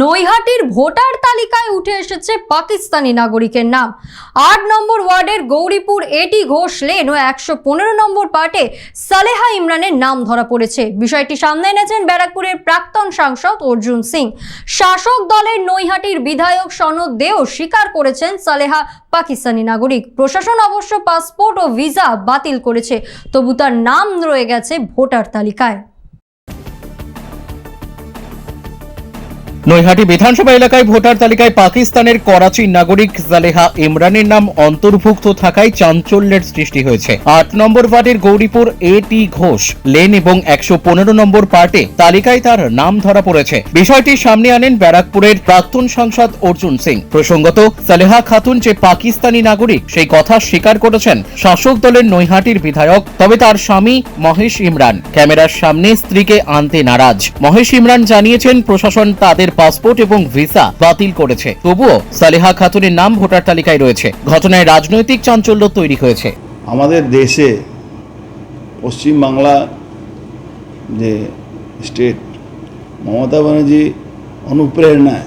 নৈহাটির voter তালিকায় উঠে এসেছে পাকিস্তানি নাগরিকের নাম। আট নম্বর ওয়ার্ডের গৌরীপুর এটি ঘোষ লেন ও একশো পনেরো নম্বর পার্টে সালেহা ইমরানের নাম ধরা পড়েছে। বিষয়টি সামনে এনেছেন ব্যারাকপুরের প্রাক্তন সাংসদ অর্জুন সিং। শাসক দলের নৈহাটির বিধায়ক সনদ দেও স্বীকার করেছেন সালেহা পাকিস্তানি নাগরিক। প্রশাসন অবশ্য পাসপোর্ট ও ভিসা বাতিল করেছে, তবু তার নাম রয়ে গেছে ভোটার তালিকায়। নৈহাটি বিধানসভা এলাকায় ভোটার তালিকায় পাকিস্তানের করাচি নাগরিক জালেহা ইমরানের নাম অন্তর্ভুক্ত থাকায় চাঞ্চল্যের সৃষ্টি হয়েছে। আট নম্বর ওয়ার্ডের Gouripur A T Ghosh, lane এবং একশো পনেরো নম্বর পার্টে তালিকায় তার নাম ধরা পড়েছে। বিষয়টি সামনে আনেন ব্যারাকপুরের প্রাক্তন সাংসদ অর্জুন সিং। প্রসঙ্গত সালেহা খাতুন যে পাকিস্তানি নাগরিক, সেই কথা স্বীকার করেছেন শাসক দলের নৈহাটির বিধায়ক, তবে তার স্বামী মহেশ ইমরান। ক্যামেরার সামনে স্ত্রীকে আনতে নারাজ। মহেশ ইমরান জানিয়েছেন, প্রশাসন তাদের পাসপোর্ট এবং ভিসা বাতিল করেছে। তবুও সালেহা খাতুনের নাম ভোটার তালিকায় রয়েছে। ঘটনায় রাজনৈতিক চাঞ্চল্য তৈরি হয়েছে। আমাদের দেশে পশ্চিমবাংলা যে স্টেট, মমতা ব্যানার্জি অনুপ্রেরণায়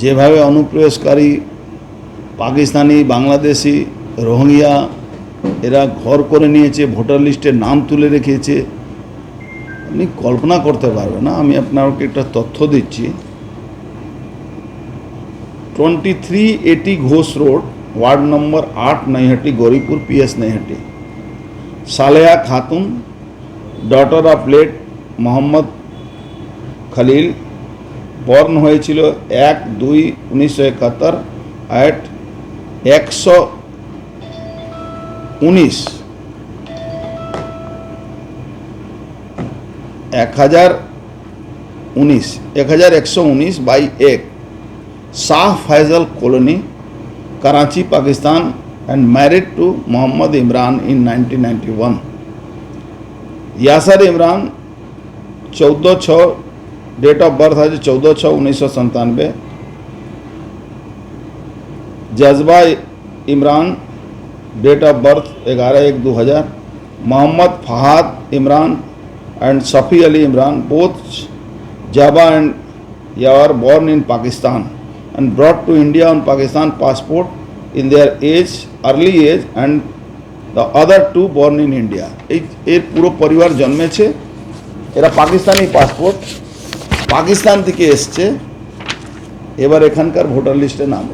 যেভাবে অনুপ্রবেশকারী পাকিস্তানি, বাংলাদেশি, রোহিঙ্গা এরা ঘর করে নিয়েছে, ভোটার লিস্টে নাম তুলে রেখেছে আপনি কল্পনা করতে পারবেন না। আমি আপনাকে একটা তথ্য দিচ্ছি। টোয়েন্টি থ্রি এটি ঘোষ রোড, ওয়ার্ড নম্বর আট Naihati Gouripur PS Naihati. Saleha Khatun daughter of late Mohammad Khalil born হয়েছিল এক দুই উনিশশো একাত্তর অ্যাট একশো উনিশ। এক হাজার উনিশ এক হাজার একশো উনিশ বাই এক Shah Faisal colony Karachi Pakistan and married to Mohammad Imran in 1991 Yasir Imran चौदह छः डेट ऑफ बर्थ है चौदह छः उन्नीस सौ संतानवे जज्बा इमरान डेट ऑफ बर्थ ग्यारह एक दो हज़ार Mohammad Fahad Imran and Safi Ali Imran, both Jaba and Yawar born in Pakistan and brought to India on Pakistan passport in their age, early age and the other two born in India. এর পুরো পরিবার জন্মেছে এরা Pakistani passport Pakistan থেকে এসছে এবার এখানকার voter লিস্টে নাম